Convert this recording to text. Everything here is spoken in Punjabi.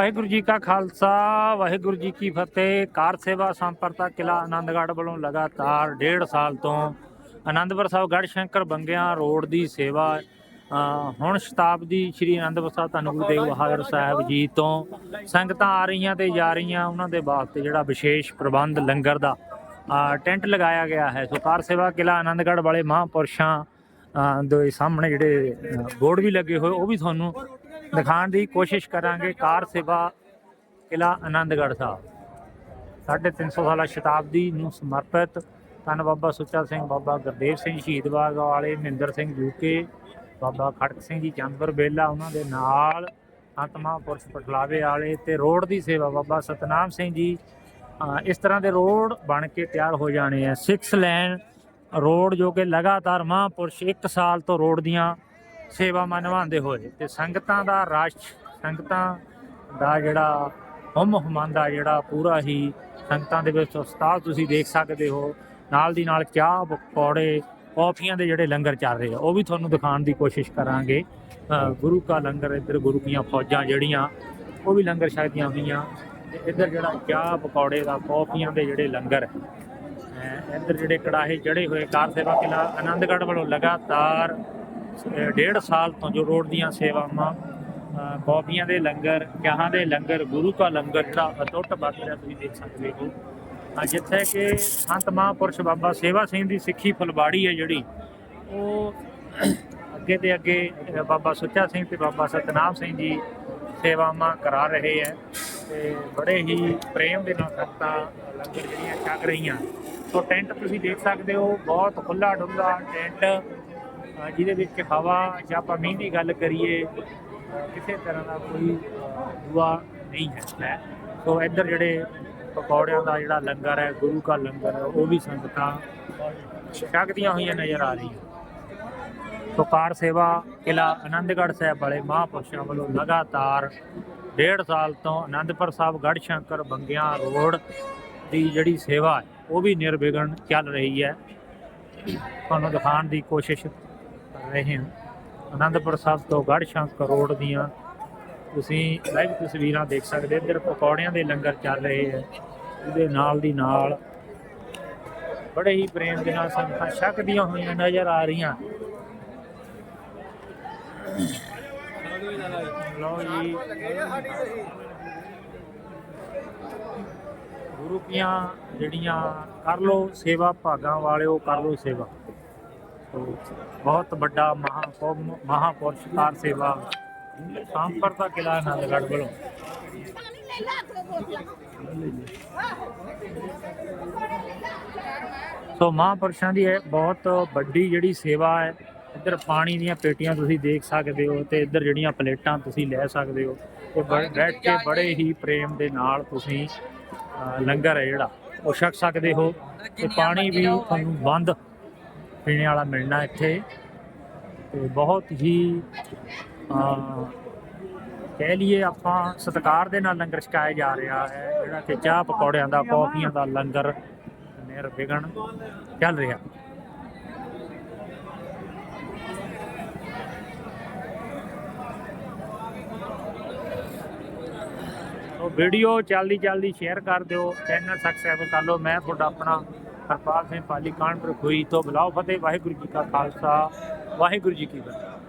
ਵਾਹਿਗੁਰੂ ਜੀ ਕਾ ਖਾਲਸਾ, ਵਾਹਿਗੁਰੂ ਜੀ ਕੀ ਫਤਿਹ। ਕਾਰ ਸੇਵਾ ਸੰਪਰਤਾ ਕਿਲਾ ਆਨੰਦਗੜ੍ਹ ਵੱਲੋਂ ਲਗਾਤਾਰ ਡੇਢ ਸਾਲ ਤੋਂ ਆਨੰਦਪੁਰ ਸਾਹਿਬ ਗੜ੍ਹ ਸ਼ੰਕਰ ਬੰਗਿਆਂ ਰੋਡ ਦੀ ਸੇਵਾ ਹੁਣ ਸ਼ਤਾਬਦੀ ਸ੍ਰੀ ਆਨੰਦਪੁਰ ਸਾਹਿਬ ਧੰਨ ਗੁਰੂ ਤੇਗ ਬਹਾਦਰ ਸਾਹਿਬ ਜੀ ਤੋਂ ਸੰਗਤਾਂ ਆ ਰਹੀਆਂ ਤੇ ਜਾ ਰਹੀਆਂ। ਉਹਨਾਂ ਦੇ ਵਾਸਤੇ ਜਿਹੜਾ ਵਿਸ਼ੇਸ਼ ਪ੍ਰਬੰਧ ਲੰਗਰ ਦਾ ਟੈਂਟ ਲਗਾਇਆ ਗਿਆ ਹੈ। ਸੋ ਕਾਰ ਸੇਵਾ ਕਿਲਾ ਆਨੰਦਗੜ੍ਹ ਵਾਲੇ ਮਹਾਂਪੁਰਸ਼ਾਂ ਦੇ ਸਾਹਮਣੇ ਜਿਹੜੇ ਬੋਰਡ ਵੀ ਲੱਗੇ ਹੋਏ, ਉਹ ਵੀ ਤੁਹਾਨੂੰ ਦਿਖਾਉਣ ਦੀ ਕੋਸ਼ਿਸ਼ ਕਰਾਂਗੇ ਕਾਰ ਸੇਵਾ ਕਿਲਾ ਆਨੰਦਗੜ੍ਹ ਸਾਹਿਬ। ਸਾਢੇ ਤਿੰਨ ਸੌ ਸਾਲਾ ਸ਼ਤਾਬਦੀ ਨੂੰ ਸਮਰਪਿਤ ਧੰਨ ਬਾਬਾ ਸੁੱਚਾ ਸਿੰਘ, ਬਾਬਾ ਗੁਰਦੇਵ ਸਿੰਘ ਸ਼ਹੀਦ ਬਾਗ ਵਾਲੇ ਮਹਿੰਦਰ ਸਿੰਘ ਜੂਕੇ ਬਾਬਾ ਖੜਕ ਸਿੰਘ ਜੀ ਚੰਦਪੁਰ ਬੇਲਾ ਉਹਨਾਂ ਦੇ ਨਾਲ ਸੰਤ ਮਹਾਂਪੁਰਸ਼ ਪਟਲਾਵੇ ਵਾਲੇ ਤੇ ਰੋਡ ਦੀ ਸੇਵਾ ਬਾਬਾ ਸਤਨਾਮ ਸਿੰਘ ਜੀ ਇਸ ਤਰ੍ਹਾਂ ਦੇ ਰੋਡ ਬਣ ਕੇ ਤਿਆਰ ਹੋ ਜਾਣੇ ਆ। 6 ਲੈਨ ਰੋਡ ਜੋ ਕਿ ਲਗਾਤਾਰ ਮਹਾਂਪੁਰਸ਼ 1 ਸਾਲ ਤੋਂ ਰੋਡ ਦੀਆਂ ਸੇਵਾਵਾਂ ਨਿਭਾਉਂਦੇ ਹੋਏ ਤੇ ਸੰਗਤਾਂ ਦਾ ਰਸ਼, ਸੰਗਤਾਂ ਦਾ ਜਿਹੜਾ ਹਮ ਹਮਾਂਦਾ ਜਿਹੜਾ ਪੂਰਾ ਹੀ ਸੰਗਤਾਂ ਦੇ ਵਿੱਚ ਉਸਤਾਦ ਤੁਸੀਂ ਦੇਖ ਸਕਦੇ ਹੋ। ਨਾਲ ਦੀ ਨਾਲ ਚਾਹ ਪਕੌੜੇ, ਕੌਫੀਆਂ ਦੇ ਜਿਹੜੇ ਲੰਗਰ ਚੱਲ ਰਹੇ ਆ, ਉਹ ਵੀ ਤੁਹਾਨੂੰ ਦਿਖਾਉਣ ਦੀ ਕੋਸ਼ਿਸ਼ ਕਰਾਂਗੇ। ਗੁਰੂ ਕਾ ਲੰਗਰ ਇੱਧਰ ਗੁਰੂ ਦੀਆਂ ਫੌਜਾਂ ਜਿਹੜੀਆਂ, ਉਹ ਵੀ ਲੰਗਰ ਛਕਦੀਆਂ ਹੋਈਆਂ। ਤੇ ਇੱਧਰ ਜਿਹੜਾ ਚਾਹ ਪਕੌੜੇ ਦਾ, ਕੌਫੀਆਂ ਦੇ ਜਿਹੜੇ ਲੰਗਰ ਇੱਧਰ ਜਿਹੜੇ ਕੜਾਹੇ ਜੜੇ ਹੋਏ, ਕਾਰ ਸੇਵਾ ਕਿਲਾ, ਆਨੰਦਗੜ੍ਹ ਵੱਲੋਂ ਲਗਾਤਾਰ ਡੇਢ ਸਾਲ ਤੋਂ ਜੋ ਰੋਡ ਦੀਆਂ ਸੇਵਾਵਾਂ ਅ, ਦੇ ਲੰਗਰ ਚਾਹਾਂ ਦੇ ਲੰਗਰ ਗੁਰੂ ਕਾ ਲੰਗਰ ਜਿਹੜਾ ਅਟੁੱਟ ਵਰਤ ਤੁਸੀਂ ਦੇਖ ਸਕਦੇ ਹੋ। ਅ, ਜਿੱਥੇ ਕਿ ਸੰਤ ਮਹਾਂਪੁਰਸ਼ ਬਾਬਾ ਸੇਵਾ ਸਿੰਘ ਦੀ ਸਿੱਖੀ ਫੁਲਬਾੜੀ ਹੈ ਜਿਹੜੀ ਉਹ ਅੱਗੇ ਤੇ ਅੱਗੇ ਬਾਬਾ ਸੁੱਚਾ ਸਿੰਘ ਤੇ ਬਾਬਾ ਸਤਨਾਮ ਸਿੰਘ ਜੀ ਸੇਵਾਵਾਂ ਕਰਾ ਰਹੇ ਹੈ ਤੇ ਬੜੇ ਹੀ ਪ੍ਰੇਮ ਦੇ ਨਾਲ ਸੰਗਤਾਂ ਲੰਗਰ ਜਿਹੜੀਆਂ ਛਕ ਰਹੀਆਂ। ਸੋ ਟੈਂਟ ਤੁਸੀਂ ਦੇਖ ਸਕਦੇ ਹੋ ਬਹੁਤ ਖੁੱਲਾ ਡੁੱਲਾ ਟੈਂਟ ਜਿਹਦੇ ਵਿੱਚ ਹਵਾ ਜਾਂ ਆਪਾਂ ਮੀਂਹ ਦੀ ਗੱਲ ਕਰੀਏ ਕਿਸੇ ਤਰ੍ਹਾਂ ਦਾ ਕੋਈ ਅ, ਦੁਆ ਨਹੀਂ ਹੈ। ਸੋ ਇੱਧਰ ਜਿਹੜੇ ਪਕੌੜਿਆਂ ਦਾ ਜਿਹੜਾ ਲੰਗਰ ਹੈ ਗੁਰੂ ਕਾ ਲੰਗਰ ਹੈ ਉਹ ਵੀ ਸੰਗਤਾਂ ਛਕਦੀਆਂ ਹੋਈਆਂ ਨਜ਼ਰ ਆ ਰਹੀਆਂ। ਸੋ ਕਾਰ ਸੇਵਾ ਕਿਲਾ ਆਨੰਦਗੜ੍ਹ ਸਾਹਿਬ ਵਾਲੇ ਮਹਾਂਪੁਰਸ਼ਾਂ ਵੱਲੋਂ ਲਗਾਤਾਰ ਡੇਢ ਸਾਲ ਤੋਂ ਆਨੰਦਪੁਰ ਸਾਹਿਬ ਗੜ੍ਹ ਸ਼ੰਕਰ ਬੰਗਿਆਂ ਰੋਡ ਦੀ ਜਿਹੜੀ ਸੇਵਾ ਹੈ ਉਹ ਵੀ ਨਿਰਵਿਘਨ ਚੱਲ ਰਹੀ ਹੈ। ਤੁਹਾਨੂੰ ਦਿਖਾਉਣ ਦੀ ਕੋਸ਼ਿਸ਼ ਕਰ ਰਹੇ ਹਾਂ। ਆਨੰਦਪੁਰ ਸਾਹਿਬ ਤੋਂ ਗੜਸ਼ੰਕ ਰੋਡ ਦੀਆਂ ਤੁਸੀਂ ਲਾਈਵ ਤਸਵੀਰਾਂ ਦੇਖ ਸਕਦੇ ਹੋ। ਇੱਧਰ ਪਕੌੜਿਆਂ ਦੇ ਲੰਗਰ ਚੱਲ ਰਹੇ ਹੈ। ਇਹਦੇ ਨਾਲ ਦੀ ਨਾਲ ਬੜੇ ਹੀ ਪ੍ਰੇਮ ਦੇ ਨਾਲ ਸੰਗਤਾਂ ਛਕਦੀਆਂ ਹੋਈਆਂ ਨਜ਼ਰ ਆ ਰਹੀਆਂ। ਲਓ ਜੀ। ਗੁਰੂ ਕੀਆਂ ਜਿਹੜੀਆਂ, ਕਰ ਲੋ ਸੇਵਾ, ਭਾਗਾਂ ਵਾਲਿਓ, ਕਰ ਲੋ ਸੇਵਾ। ਤੋ ਬਹੁਤ ਵੱਡਾ ਮਹਾਕੌਮ ਮਹਾਪੁਰਸ਼ ਕਾਰ ਸੇਵਾ ਸੰਪਰਤਾ ਕਿਲਾ ਆਨੰਦਗੜ੍ਹ ਵੱਲੋਂ। ਸੋ ਮਹਾਂਪੁਰਸ਼ਾਂ ਦੀ ਇਹ ਬਹੁਤ ਵੱਡੀ ਜਿਹੜੀ ਸੇਵਾ ਹੈ ਇੱਧਰ ਪਾਣੀ ਦੀਆਂ ਪੇਟੀਆਂ ਤੁਸੀਂ ਦੇਖ ਸਕਦੇ ਹੋ ਤੇ ਇੱਧਰ ਜਿਹੜੀਆਂ ਪਲੇਟਾਂ ਤੁਸੀਂ ਲੈ ਸਕਦੇ ਹੋ ਤੇ ਬੈਠ ਕੇ ਬੜੇ ਹੀ ਪ੍ਰੇਮ ਦੇ ਨਾਲ ਤੁਸੀਂ ਲੰਗਰ ਹੈ ਜਿਹੜਾ ਉਹ ਛਕ ਸਕਦੇ ਹੋ ਤੇ ਪਾਣੀ ਵੀ ਤੁਹਾਨੂੰ ਬੰਦ ਪੀਣੇ ਵਾਲਾ ਮਿਲਣਾ ਇੱਥੇ। ਤੇ ਬਹੁਤ ਹੀ ਕਹਿ ਲਈਏ ਆਪਾਂ ਸਤਿਕਾਰ ਦੇ ਨਾਲ ਲੰਗਰ ਛਕਾਇਆ ਜਾ ਰਿਹਾ ਹੈ। ਜਿਹੜਾ ਕਿ ਚਾਹ ਪਕੌੜਿਆਂ ਦਾ, ਕੌਫੀਆਂ ਦਾ ਲੰਗਰ ਨਿਰ ਨਿਰਵਿਘਨ ਚੱਲ ਰਿਹਾ। ਸੋ ਵੀਡੀਓ ਚੱਲਦੀ ਚੱਲਦੀ ਸ਼ੇਅਰ ਕਰ ਦਿਓ। ਚੈਨਲ ਸਬਸਕ੍ਰਾਈਬ ਕਰ ਲਓ। ਮੈਂ ਤੁਹਾਡਾ ਆਪਣਾ ਹਰਪਾਲ ਸਿੰਘ ਪਾਲੀ ਕਾਨਪੁਰ ਖੋਈ ਤੋਂ ਬੁਲਾਓ ਫਤਿਹ, ਵਾਹਿਗੁਰੂ ਜੀ ਕਾ ਖਾਲਸਾ, ਵਾਹਿਗੁਰੂ ਜੀ ਕੀ ਫਤਿਹ।